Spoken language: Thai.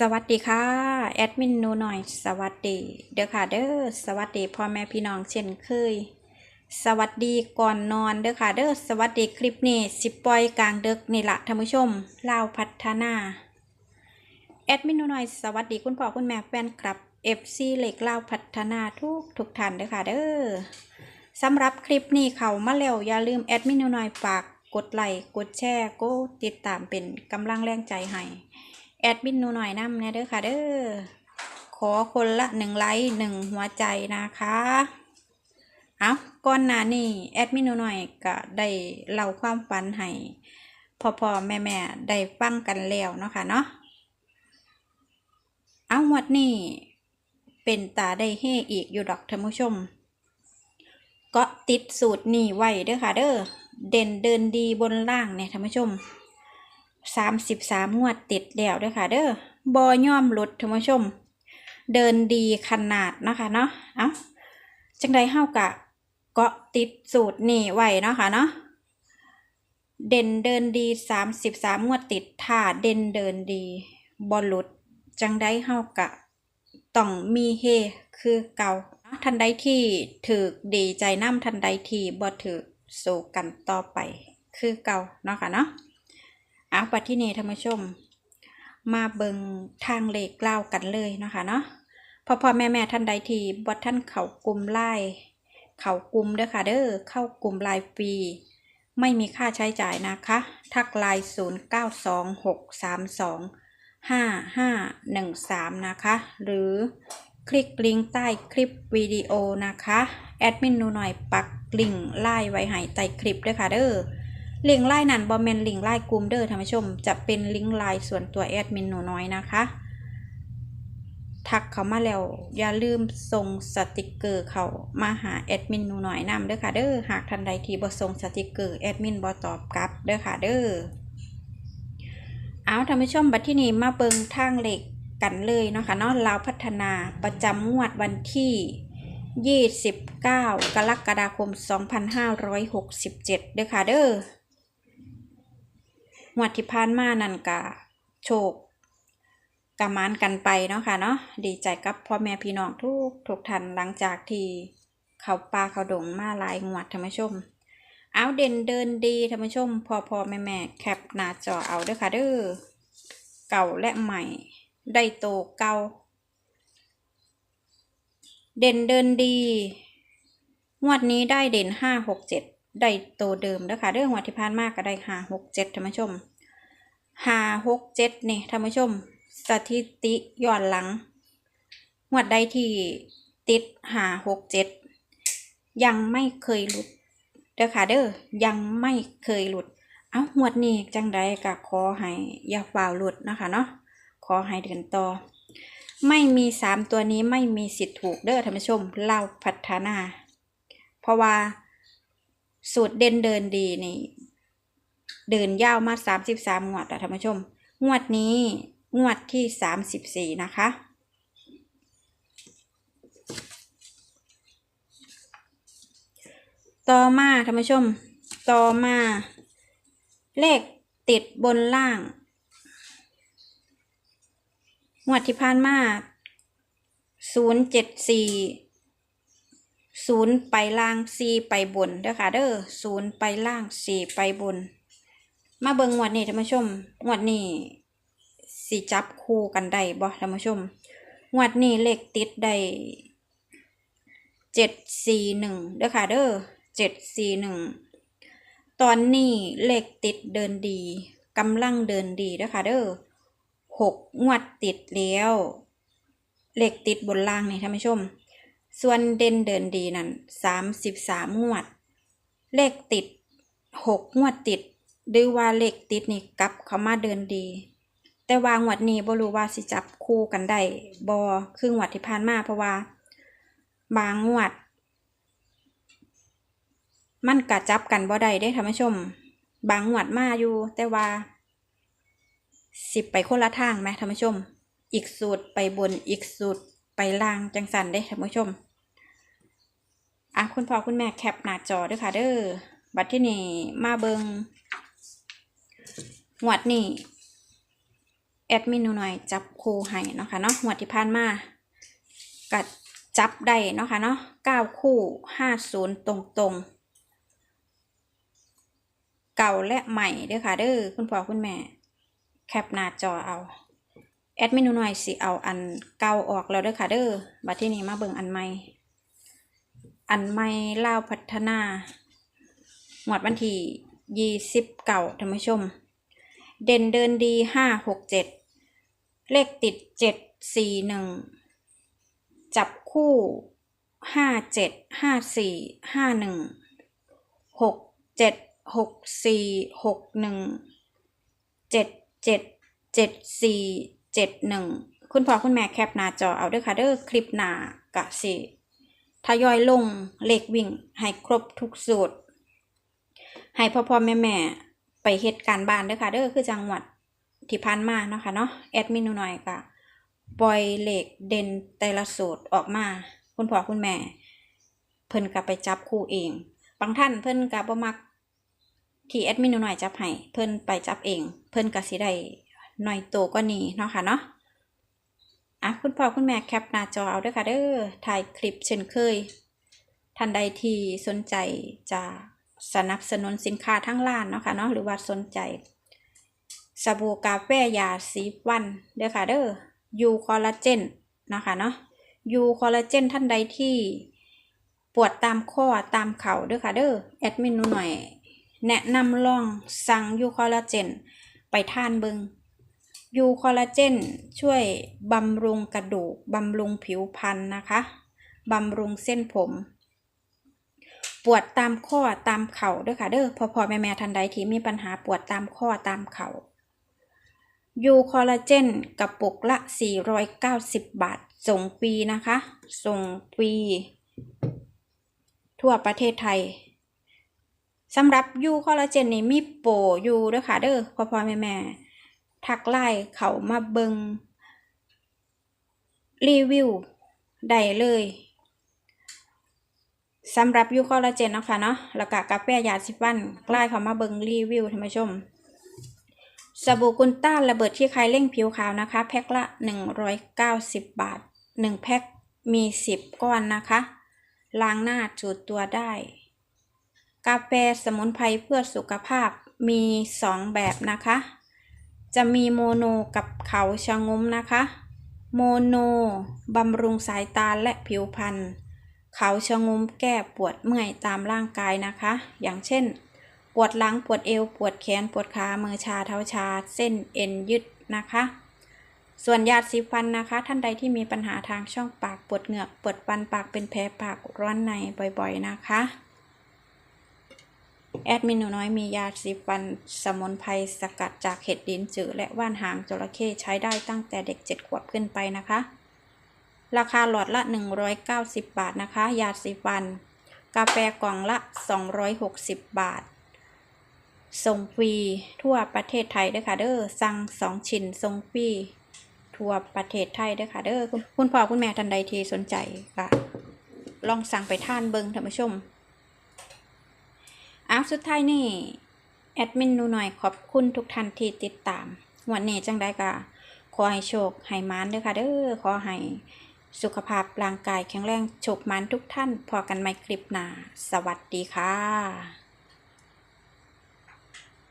สวัสดีค่ะ แอดมินนูหน่อย สวัสดี เด้อค่ะเด้อสวัสดีพ่อแม่พี่น้องเช่นเคย สวัสดีก่อนนอนเด้อค่ะเด้อสวัสดีคลิปนี้สิปอยกลางเดึกนี่ละท่านผู้ชมลาวพัฒนา แอดมินนูหน่อย สวัสดีคุณพ่อคุณแม่แฟนคลับ FC เหล็กลาวพัฒนาทุกทุกท่านเด้อค่ะเด้อสำหรับคลิปนี้เขามาแล้วอย่าลืมแอดมินนูหน่อยฝากกดไลค์กดแชร์กดติดตามเป็นกำลังแรงใจให้ แอดมินหนูหน่อยนำนะเด้อค่ะเด้อขอคนละหนึ่งไลค์หนึ่งหัวใจนะคะ เอาก่อนหน้านี้แอดมินหนูหน่อยก็ได้เล่าความฝันให้พ่อพ่อแม่แม่ได้ฟังกันแล้วเนาะค่ะเนาะเอาหมดนี้เป็นตาได้เฮอีกอยู่ดอกท่านผู้ชม ก็ติดสูตรนี่ไว้เด้อค่ะเด้อเด่นเดินดีบนล่างเนี่ยท่านผู้ชม สามสิบสามงวดติดแล้วด้วยค่ะ เด้อบอย่อมลดท่านผู้ชม เดินดีขนาดนะคะเนาะเอ้าจังใดเฮากะเกาะติดสูตรนี่ไว้เนาะค่ะเนาะเด่นเดินดีสามสิบสามงวดติดถ้าเด่นเดินดีบอลลุดจังใดเฮากะต้องมีเฮคือเก่าทันใดที่ถือดีใจน้ำทันใดที่บ่ถือสู้กันต่อไปคือเก่าเนาะค่ะเนาะ เอาปัดที่นี่ท่านผู้ชม มาเบิงทางเลขเล่ากันเลยเนาะคะเนาะพ่อพ่อแม่แม่ท่านใดทีบดท่านเขากลุ่มไล่เขากลุ่มเด้อค่ะเด้อเข้ากลุ่มไลน์ฟรีไม่มีค่าใช้จ่ายนะคะ ทักไลน์0 9 2 6 3 2 5 5 1 3นะคะ หรือคลิกลิงก์ใต้คลิปวิดีโอนะคะ แอดมินหนูหน่อยปักลิงก์ไล่ไว้ให้ใต้คลิปด้วยค่ะเด้อ ลิงก์ไลน์นั่นบอมเมนลิงก์ไลน์กลุ่มเด้อท่านผู้ชม จะเป็นลิงก์ไลน์ส่วนตัวแอดมินหนูน้อยนะคะ ทักเขามาแล้ว อย่าลืมส่งสติกเกอร์เขามาหาแอดมินหนูน้อยนำเด้อค่ะเด้อหากท่านใดที่บ่ส่งสติกเกอร์แอดมินบ่ตอบกลับเด้อค่ะเด้อเอาท่านผู้ชมบัดที่นี้มาเบิงทางเหล็กกันเลยเนาะค่ะเนาะลาวพัฒนาประจำงวดวันที่ 29 กรกฎาคม 2567เด้อค่ะเด้อ งวดที่ผ่านมานั่นกะโชคกะมานกันไปเนาะค่ะเนาะดีใจกับพ่อแม่พี่น้องทุกทุกท่านหลังจากที่เขาป่าเขาดงมาหลายงวดท่านผู้ชม เอาเด่นเดินดีท่านผู้ชม พอพอแม่แม่แคปหน้าจอเอาเด้อค่ะเด้อเก่าและใหม่ ได้โตเก่าเด่นเดินดี งวดนี้ได้เด่นห้าหกเจ็ด ได้โตวเดิมเด้อค่ะเรื่องหัวดที่ผ่านมากก็ได้หาหกเจ็ดท่านผู้ชมหาหกเจ็ดเนี่ท่านผู้ชม สถิติย้อนหลังงวดใดที่ติดหาหกเจ็ดยังไม่เคยหลุดเด้อค่ะเด้อยังไม่เคยหลุด เอ้างวดนี้จังใดก็ขอให้อย่าฝ่าหลุดนะคะเนาะขอให้เดินต่อ ไม่มีสามตัวนี้ไม่มีสิทธิ์ถูกเด้อท่านผู้ชมเล่าพัฒนา เพราะว่า สูตรเด่นเดินดีนี่เดินยาวมาสามสิบสามงวดอะท่านผู้ชม งวดนี้งวดที่สามสิบสี่นะคะ ต่อมาท่านผู้ชม ต่อมา เลขติดบนล่าง งวดที่ผ่านมาศูนย์เจ็ดสี่ ศูนย์ไปล่างสี่ไปบนเด้อค่ะเด้อศูนย์ไปล่างสี่ไปบน มาเบิ่งงวดนี้ท่านผู้ชมงวดนี้สิจับคู่กันได้บ่ท่านผู้ชมงวดนี้เลขติดได้เจ็ดสี่หนึ่งเด้อค่ะเด้อเจ็ดสี่หนึ่งตอนนี้เลขติดเดินดีกำลังเดินดีเด้อค่ะเด้อหกงวดติดแล้ว เลขติดบนล่างนี่ท่านผู้ชม ส่วนเด่นเดินดีนั่นสามสิบสามงวด เลขติดหกงวดติด หรือว่าเลขติดนี่กลับเขามาเดินดี แต่ว่างวดนี้บ่รู้ว่าสิจับคู่กันได้บ่คืองวดที่ผ่านมาเพราะว่า บางงวด มันกะจับกันบ่ได้ได้ท่านผู้ชม บางงวดมาอยู่ แต่ว่าสิบไปคนละทางไหมท่านผู้ชม อีกสูตรไปบนอีกสูตรไปล่างจังสันได้ท่านผู้ชม อะคุณพ่อคุณแม่แคปหน้าจอด้วยค่ะเด้อบัดที่นี่มาเบิงหวดนี่แอดมินหนูหน่อยจับคู่ให้เนาะค่ะเนาะงวดที่ผ่านมากัดจับได้เนาะค่ะเนาะเก้าคู่ห้าศูนย์ตรงตรงเก่าและใหม่ด้อค่ะเด้อคุณพ่อคุณแม่ แคปหน้าจอเอาแอดมินหนูหน่อยสิเอาอันเก่าออกแล้วด้อค่ะเด้อบัดที่นี้มาเบิงอันใหม่ อันใหม่เล่าพัฒนา หมวดวันที่ยี่สิบเก่าท่านผู้ชม เด่นเดินดีห้าหกเจ็ดเลขติดเจ็ดสี่หนึ่งจับคู่ห้าเจ็ดห้าสี่ห้าหนึ่งหกเจ็ดหกสี่หกหนึ่งเจ็ดเจ็ดเจ็ดสี่เจ็ดหนึ่งคุณพ่อคุณแม่แคปหน้าจอเอาเด้วยค่ะเด้อคลิปหน้ากะสิ ทยอยลงเลขวิ่งให้ครบทุกสูตร ให้พ่อพ่อแม่แม่ไปเฮ็ดการบ้านเด้อค่ะเด้อคือจังหวัดที่ผ่านมาเนาะค่ะเนาะแอดมินหน่อยกะปล่อยเลขเด่นแต่ละสูตรออกมา คุณพ่อคุณแม่ เพิ่นก็ไปจับคู่เอง บางท่านเพิ่นก็บ่มักที่แอดมินหน่อยจับให้เพิ่นไปจับเอง เพิ่นก็สิได้หน่อยโตกว่านี้เนาะค่ะเนาะ อะคุณพ่อคุณแม่แคปหน้าจอเอาด้วยค่ะเด้อถ่ายคลิปเช่นเคยท่านใดที่สนใจจะสนับสนุนสินค้าทั้งร้านเนาะค่ะเนาะหรือว่าสนใจสบู่กาแฟยาสีฟันเด้อค่ะเด้อยูคอลลาเจนนะคะเนาะยูคอลลาเจนท่านใดที่ปวดตามข้อตามเข่าเด้อค่ะเด้อแอดมินหนูหน่อย แนะนำลองสั่งยูคอลลาเจนไปทานเบิง ยูคอลลาเจนช่วยบำรุงกระดูกบำรุงผิวพรรณนะคะบำรุงเส้นผม ปวดตามข้อตามเข่าด้วยค่ะเด้อพอพอแม่แม่ทันใดที่มีปัญหาปวดตามข้อตามเข่ายูคอลลาเจนกระปุกละ 490 บาท ส่งฟรีนะคะ ส่งฟรีทั่วประเทศไทยสำหรับยูคอลลาเจนนี่มีโปรยูด้วยค่ะเด้อพอพอแม่แม่ ทักไล่เขามาเบิงรีวิวได้เลยสำหรับยูคอลลาเจนนะคะเนาะแล้วก็กาแฟยาสีฟันไล่เขามาเบิงรีวิวท่านผู้ชมสบู่กุนต้านระเบิดที่ใครเร่งผิวขาวนะคะ แพ็คละ 190 บาท 1 แพ็คมี 10 ก้อนนะคะ ล้างหน้าจูดตัวได้ กาแฟสมุนไพรเพื่อสุขภาพมี 2 แบบนะคะ จะมีโมโนกับเขาชะงมนะคะ โมโนบำรุงสายตาและผิวพรรณเขาชะงมแก้ปวดเมื่อยตามร่างกายนะคะ อย่างเช่น ปวดหลังปวดเอวปวดแขนปวดขามือชาเท้าชา เส้นเอ็นยึดนะคะ ส่วนยาสีฟันนะคะ ท่านใดที่มีปัญหาทางช่องปากปวดเหงือกปวดฟันปากเป็นแผลปากร้อนในบ่อยๆนะคะ แอดมินหนูน้อยมียาสีฟันสมุนไพรสกัดจากเห็ดดินจือและว่านหางจระเข้ใช้ได้ตั้งแต่เด็ก 7 ขวบขึ้นไปนะคะ ราคาหลอดละ 190 บาทนะคะ ยาสีฟัน กาแฟกล่องละ 260 บาท ส่งฟรีทั่วประเทศไทยด้อค่ะเด้อสั่งสองชิ้นส่งฟรีทั่วประเทศไทยด้อค่ะเด้อคุณพ่อคุณแม่ท่านใดที่สนใจก็ลองสั่งไปท่านเบิงท่านผู้ชม อ้าวสุดท้ายนี่แอดมินนูหน่อยขอบคุณทุกท่านที่ติดตามวันนี้จังได้ก็ขอให้โชคให้มานเด้อค่ะเด้อขอให้สุขภาพร่างกายแข็งแรงโชคมานทุกท่านพอกันใหม่คลิปหน้าสวัสดีค่ะ